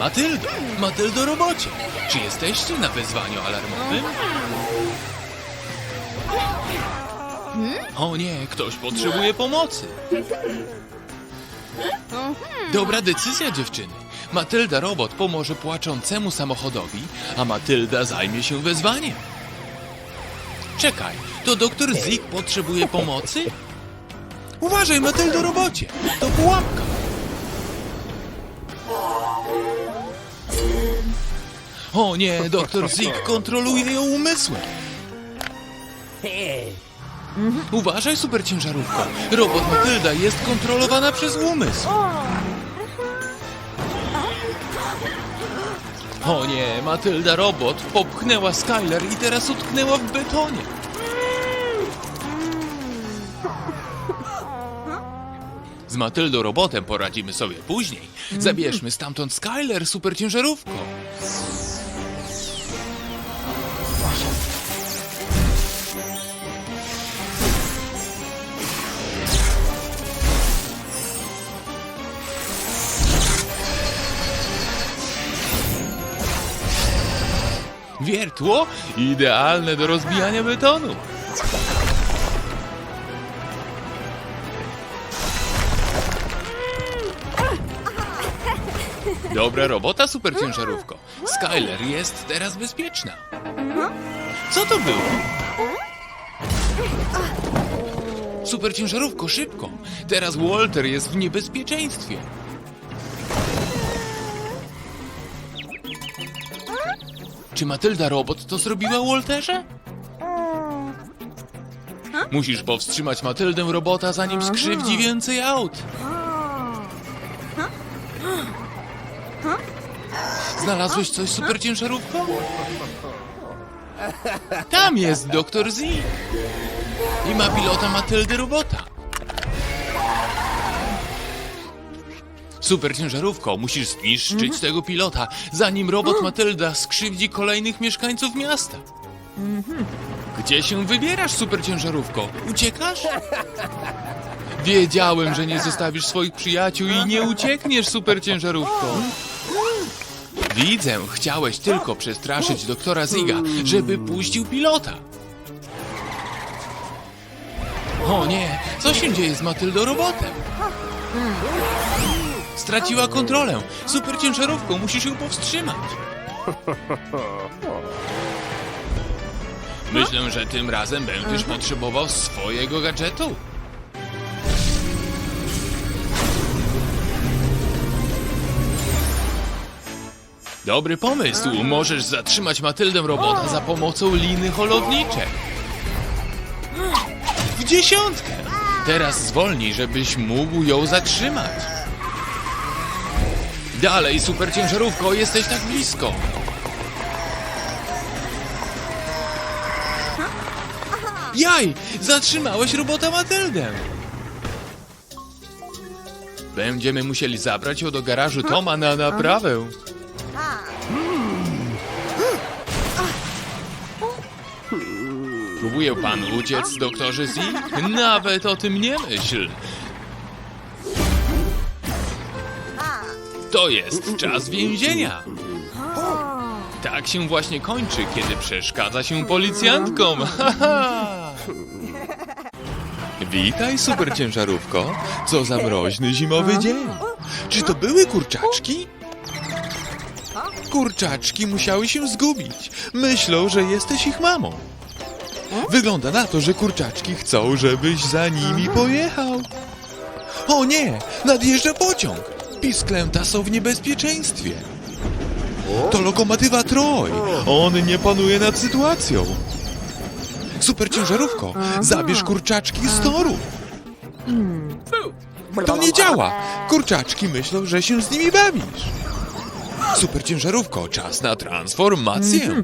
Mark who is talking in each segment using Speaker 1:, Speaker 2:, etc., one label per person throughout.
Speaker 1: Matyldo, Matyldo robocie, czy jesteście na wezwaniu alarmowym? O nie, ktoś potrzebuje pomocy. Dobra decyzja, dziewczyny. Matylda robot pomoże płaczącemu samochodowi, a Matylda zajmie się wezwaniem. Czekaj, to doktor Zik potrzebuje pomocy? Uważaj, Matyldo robocie, to pułapka. O nie, doktor Zik kontroluje ją umysłem. Uważaj, superciężarówko. Robot Matylda jest kontrolowana przez umysł. O nie, Matylda robot popchnęła Skyler i teraz utknęła w betonie. Z Matyldą robotem poradzimy sobie później. Zabierzmy stamtąd Skyler superciężarówką. Wiertło idealne do rozbijania betonu. Dobra robota, superciężarówko. Skyler jest teraz bezpieczna. Co to było? Superciężarówko, szybko! Teraz Walter jest w niebezpieczeństwie. Czy Matylda robot to zrobiła Walterze? Musisz powstrzymać Matyldę robota, zanim skrzywdzi więcej aut. Znalazłeś coś super ciężarówką? Tam jest doktor Z. I ma pilota Matyldy robota. Super ciężarówko, musisz zniszczyć tego pilota, zanim robot Matylda skrzywdzi kolejnych mieszkańców miasta. Gdzie się wybierasz, super ciężarówko? Uciekasz? Wiedziałem, że nie zostawisz swoich przyjaciół i nie uciekniesz, super ciężarówko. Widzę, chciałeś tylko przestraszyć doktora Ziga, żeby puścił pilota. O nie, co się dzieje z Matyldą robotem? Straciła kontrolę. Super ciężarówką, musisz ją powstrzymać. Myślę, że tym razem będziesz potrzebował swojego gadżetu. Dobry pomysł. Możesz zatrzymać Matyldę robota za pomocą liny holowniczej. W dziesiątkę. Teraz zwolnij, żebyś mógł ją zatrzymać. Dalej, super ciężarówko, jesteś tak blisko. Jaj, zatrzymałeś robota Matyldę. Będziemy musieli zabrać ją do garażu Toma na naprawę. Próbuje pan uciec, doktorze Z? Nawet o tym nie myśl. To jest czas więzienia. Tak się właśnie kończy, kiedy przeszkadza się policjantkom. Witaj, super ciężarówko. Co za mroźny zimowy dzień. Czy to były kurczaczki? Kurczaczki musiały się zgubić. Myślą, że jesteś ich mamą. Wygląda na to, że kurczaczki chcą, żebyś za nimi pojechał. O nie! Nadjeżdża pociąg! Pisklęta są w niebezpieczeństwie. To lokomotywa Troj. On nie panuje nad sytuacją. Super ciężarówko, zabierz kurczaczki z toru. To nie działa. Kurczaczki myślą, że się z nimi bawisz. Super ciężarówko, czas na transformację.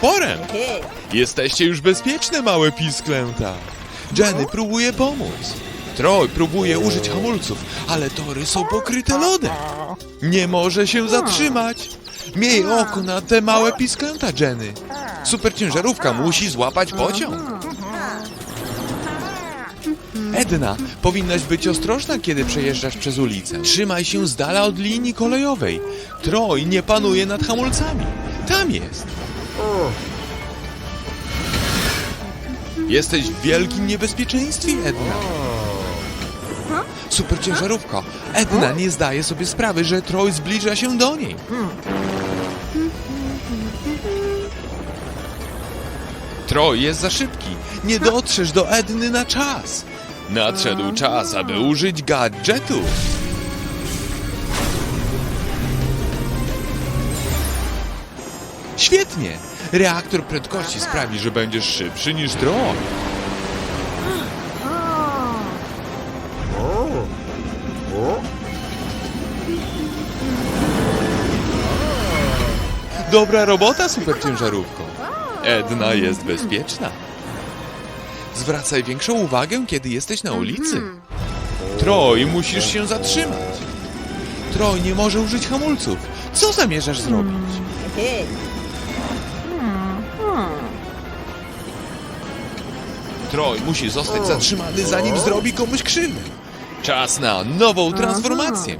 Speaker 1: Porę! Jesteście już bezpieczne, małe pisklęta. Jenny próbuje pomóc. Troy próbuje użyć hamulców, ale tory są pokryte lodem. Nie może się zatrzymać. Miej oko na te małe pisklęta, Jenny. Superciężarówka musi złapać pociąg. Edna, powinnaś być ostrożna, kiedy przejeżdżasz przez ulicę. Trzymaj się z dala od linii kolejowej. Troy nie panuje nad hamulcami. Tam jest. Jesteś w wielkim niebezpieczeństwie, Edna. Superciężarówka. Edna nie zdaje sobie sprawy, że Troy zbliża się do niej. Troy jest za szybki. Nie dotrzesz do Edny na czas. Nadszedł czas, aby użyć gadżetu. Świetnie! Reaktor prędkości sprawi, że będziesz szybszy niż Troy. Dobra robota, superciężarówko. Edna jest bezpieczna. Zwracaj większą uwagę, kiedy jesteś na ulicy. Troj, musisz się zatrzymać. Troj nie może użyć hamulców. Co zamierzasz zrobić? Troj musi zostać zatrzymany, zanim zrobi komuś krzywdę. Czas na nową transformację.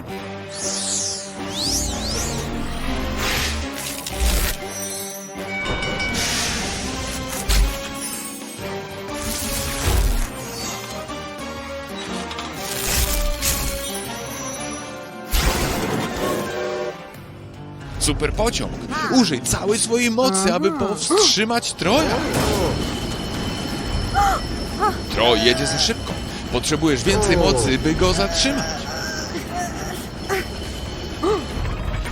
Speaker 1: Super pociąg. Użyj całej swojej mocy, aby powstrzymać Troja. Troj jedzie za szybko. Potrzebujesz więcej mocy, by go zatrzymać.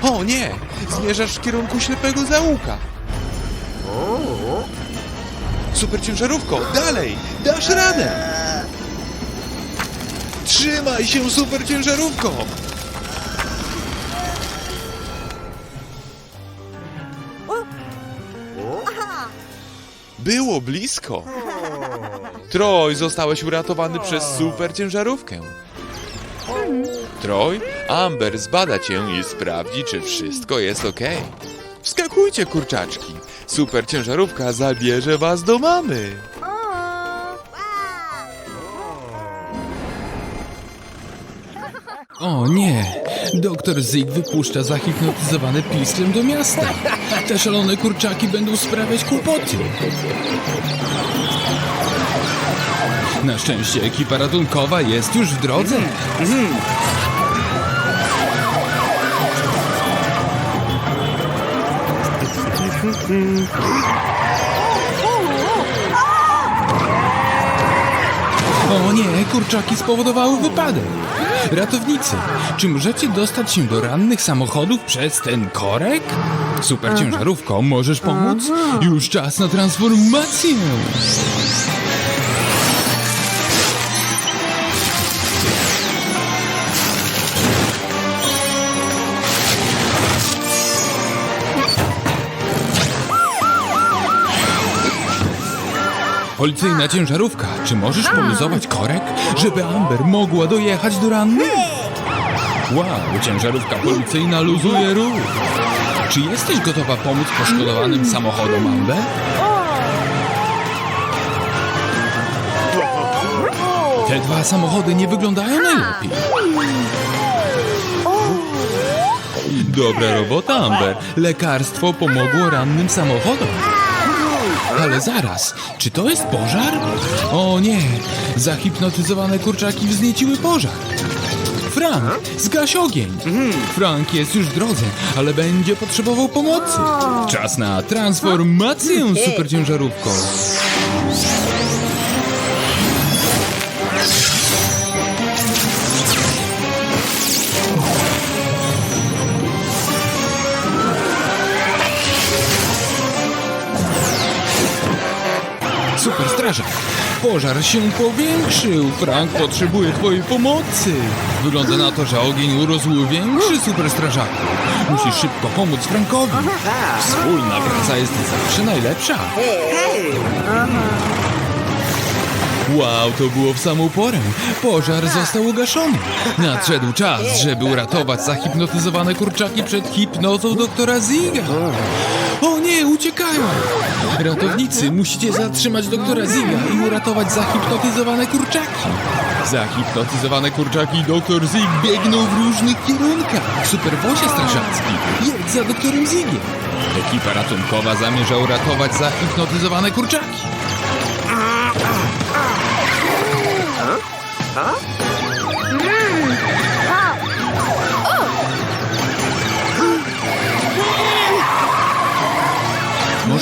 Speaker 1: O nie! Zmierzasz w kierunku ślepego zaułka. Super ciężarówko, dalej! Dasz radę! Trzymaj się, super ciężarówko! Było blisko. Troj, zostałeś uratowany przez super ciężarówkę. Troj, Amber zbada cię i sprawdzi, czy wszystko jest ok. Wskakujcie, kurczaczki. Super ciężarówka zabierze was do mamy.
Speaker 2: O nie! Doktor Zig wypuszcza zahipnotyzowane pisklem do miasta. Te szalone kurczaki będą sprawiać kłopoty. Na szczęście ekipa ratunkowa jest już w drodze. O nie, kurczaki spowodowały wypadek. Ratownicy, czy możecie dostać się do rannych samochodów przez ten korek? Super ciężarówko, możesz pomóc? Już czas na transformację! Policyjna ciężarówka, czy możesz poluzować korek, żeby Amber mogła dojechać do rannych? Wow, ciężarówka policyjna luzuje ruch. Czy jesteś gotowa pomóc poszkodowanym samochodom, Amber? Te dwa samochody nie wyglądają najlepiej. Dobra robota, Amber. Lekarstwo pomogło rannym samochodom. Ale zaraz, czy to jest pożar? O nie, zahipnotyzowane kurczaki wznieciły pożar. Frank, zgaś ogień. Frank jest już w drodze, ale będzie potrzebował pomocy. Czas na transformację superciężarówką. Strażak,
Speaker 1: Pożar się powiększył. Frank potrzebuje twojej pomocy. Wygląda na to, że ogień urósł większy, super strażaku. Musisz szybko pomóc Frankowi. Wspólna praca jest zawsze najlepsza. Wow, to było w samą porę. Pożar został ugaszony. Nadszedł czas, żeby uratować zahipnotyzowane kurczaki przed hipnozą doktora Ziga. Nie, uciekają! Ratownicy, musicie zatrzymać doktora Ziga i uratować zahipnotyzowane kurczaki. Zahipnotyzowane kurczaki i doktor Zig biegną w różnych kierunkach. W superwozie strażacki. Jedź za doktorem Zigiem. Ekipa ratunkowa zamierza uratować zahipnotyzowane kurczaki.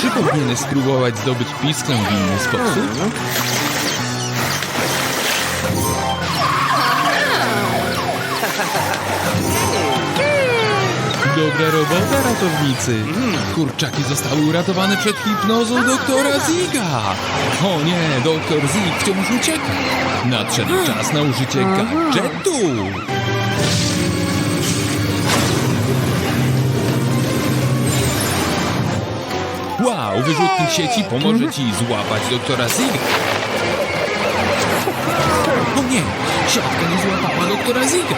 Speaker 1: Może powinieneś spróbować zdobyć pisklę w inny sposób? Dobra robota, ratownicy! Kurczaki zostały uratowane przed hipnozą doktora Ziga! O nie, doktor Zig wciąż ucieka! Nadszedł czas na użycie gadżetu! Wyrzutnik sieci pomoże ci złapać doktora Ziga! O nie, siatka nie złapała doktora Ziga!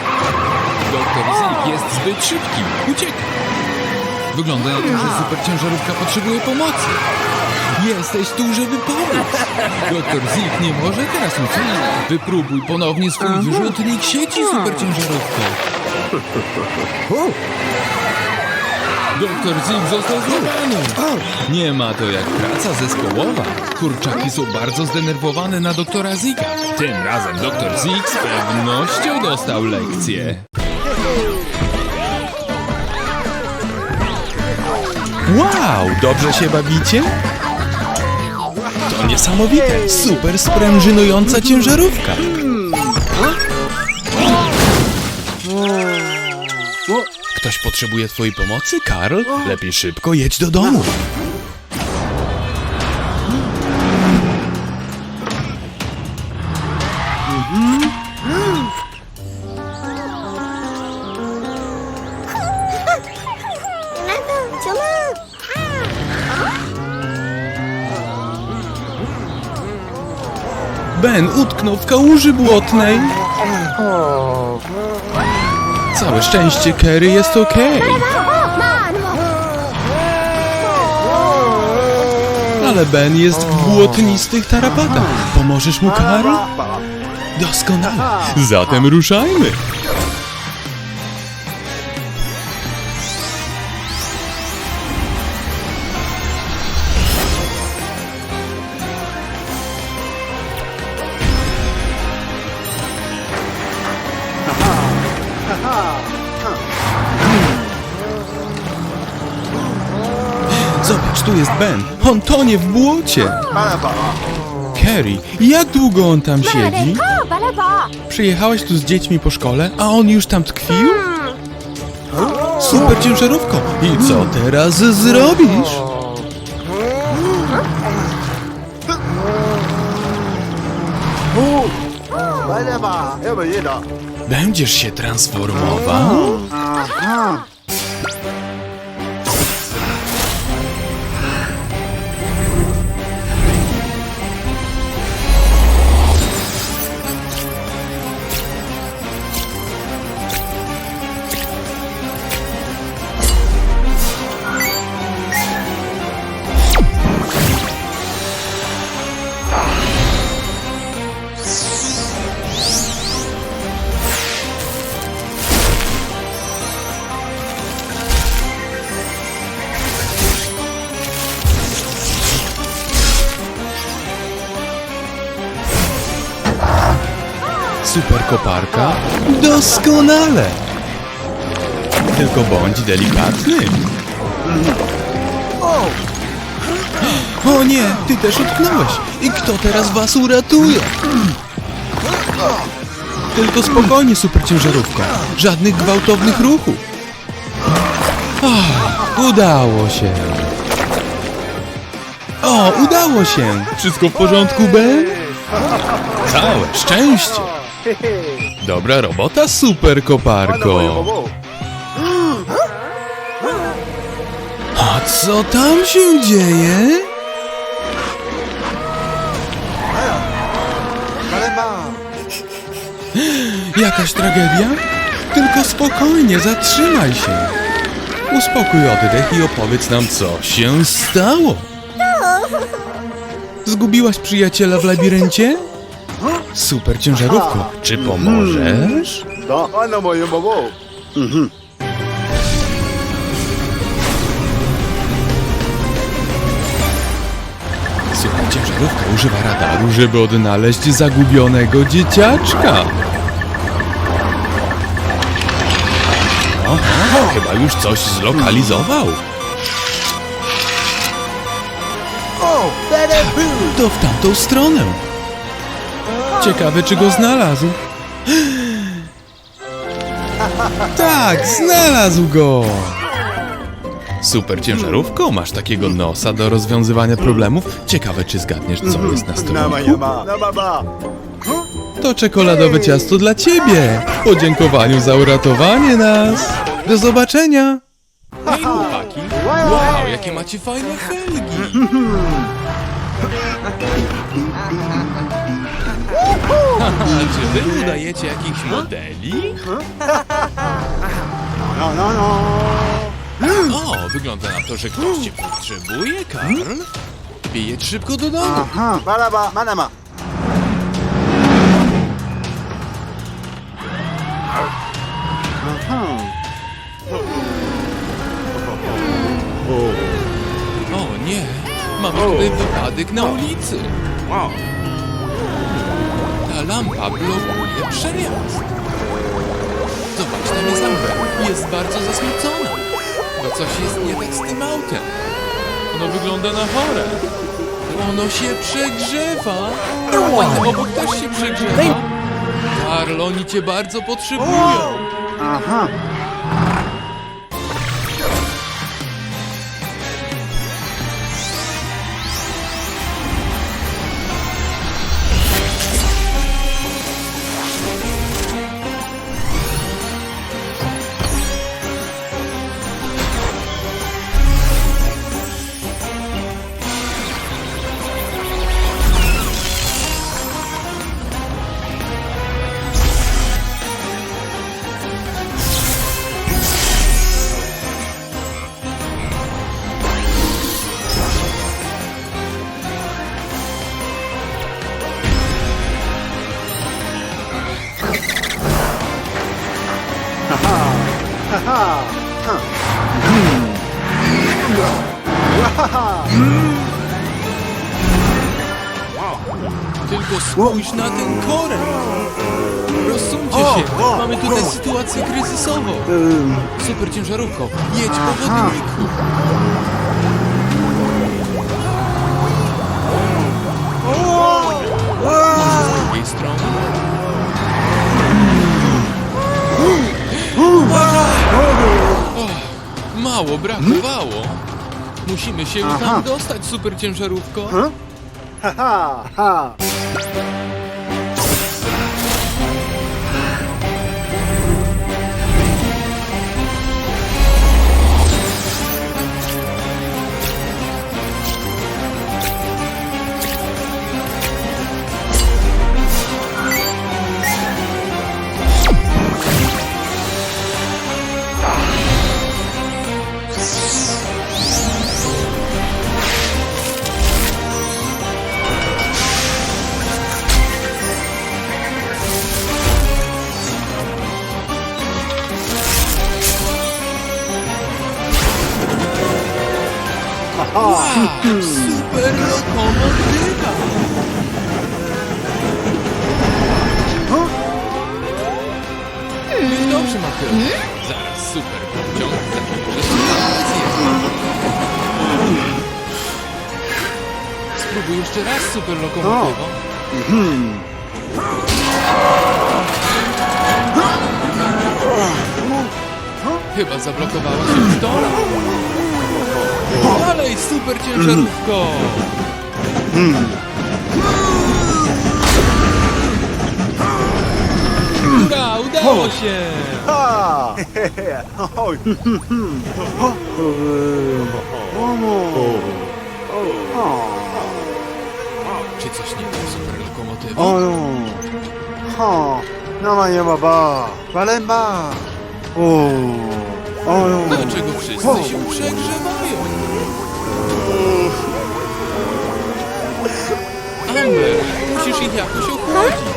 Speaker 1: Doktor Zig jest zbyt szybki, ucieka! Wygląda na to, że superciężarówka potrzebuje pomocy. Jesteś tu, żeby pomóc. Doktor Zig nie może teraz uciec. Wypróbuj ponownie swój wyrzutnik sieci superciężarówką. Doktor Zig został złapany. Nie ma to jak praca zespołowa. Kurczaki są bardzo zdenerwowane na doktora Ziga. Tym razem doktor Zig z pewnością dostał lekcję.
Speaker 3: Wow, dobrze się bawicie? To niesamowite, super sprężynująca ciężarówka. Ktoś potrzebuje twojej pomocy, Karl? Lepiej szybko jedź do domu.
Speaker 4: Chấm
Speaker 3: Ben utknął w kałuży błotnej. Całe szczęście, Kerry, jest okej. Ale Ben jest w błotnistych tarapatach. Pomożesz mu, Karl? Doskonale. Zatem ruszajmy. Zobacz, tu jest Ben. On tonie w błocie. Kerry, jak długo on tam siedzi? Przyjechałaś tu z dziećmi po szkole, a on już tam tkwił? Super ciężarówko. I co teraz zrobisz? Będziesz się transformował? Koparka? Doskonale! Tylko bądź delikatny. O nie, ty też utknąłeś. I kto teraz was uratuje? Tylko spokojnie, super ciężarówko. Żadnych gwałtownych ruchów. Ach, udało się. O, udało się. Wszystko w porządku, Ben?
Speaker 1: Całe szczęście! Dobra robota, super koparko! A co tam się dzieje? Jakaś tragedia? Tylko spokojnie, zatrzymaj się. Uspokój oddech i opowiedz nam, co się stało. Zgubiłaś przyjaciela w labiryncie? Super ciężarówko, czy pomożesz?
Speaker 5: Da, ano mo yung babo?
Speaker 1: Super ciężarówka używa radaru, żeby odnaleźć zagubionego dzieciaczka. Aha, chyba już coś zlokalizował. To w tamtą stronę. Ciekawe, czy go znalazł. Tak, znalazł go. Super ciężarówko, masz takiego nosa do rozwiązywania problemów. Ciekawe, czy zgadniesz, co jest na stole. To czekoladowe ciasto dla ciebie. W podziękowaniu za uratowanie nas. Do zobaczenia. Hej, chłopaki. Wow, jakie macie fajne felgi. Czy wy udajecie jakichś modeli?
Speaker 5: No, no, no.
Speaker 1: O, wygląda na to, że ktoś cię potrzebuje, Karl. Jedź szybko do domu.
Speaker 5: Aha. Malaba, manama. Aha.
Speaker 1: O nie, mamy tutaj wypadek na ulicy.
Speaker 5: Wow.
Speaker 1: Lampa blokuje przejazd. Zobacz, tam jest. Jest bardzo zasmucona. Bo coś jest nie tak z tym autem. Ono wygląda na chore. Ono się przegrzewa. Ten obok też się przegrzewa. Karl, oni cię bardzo potrzebują.
Speaker 5: Aha.
Speaker 1: Tylko spójrz na ten korek. Rozsumcie się. Mamy tutaj sytuację kryzysową. Super ciężarówko. Jedź po chodniku. Mało brakowało. Musimy się już tam dostać, super ciężarówko.
Speaker 5: Haha. Ha.
Speaker 1: Super lokomotywa! Jest dobrze, Mateo. Zaraz super pociąg zabierze sytuację. Spróbuj jeszcze raz super lokomotywą. Chyba zablokowała się w stole. Dalej, super ciężarówko! Uda, udało się!
Speaker 5: Ha! Oj!
Speaker 1: Czy coś nie było super lokomotywą?
Speaker 5: O no! Ha! No ma nie ma ba! Walemba! O! O no!
Speaker 1: Dlaczego wszyscy się przegrzewają? Amber, musisz ich jakoś ochłodzić.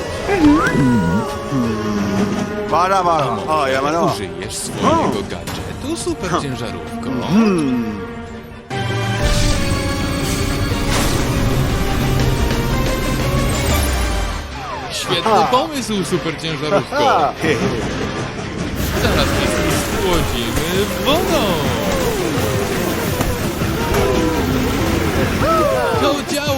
Speaker 5: Bara bara. A, ja mana.
Speaker 1: Użyjesz swojego gadżetu, super ciężarówko.
Speaker 5: Hmm.
Speaker 1: Świetny pomysł, super ciężarówko. Zaraz wszystkich schłodzimy wodą. To działa!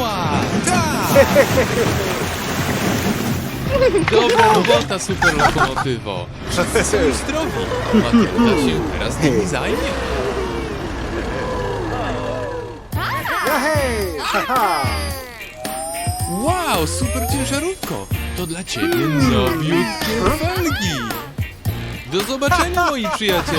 Speaker 1: Dobra robota, super lokomotywo. Wszyscy są już zdrowi. Matilda się teraz nimi zajmie. Wow, super ciężarówko! To dla ciebie nowiutkie felgi! Do zobaczenia, moi przyjaciele!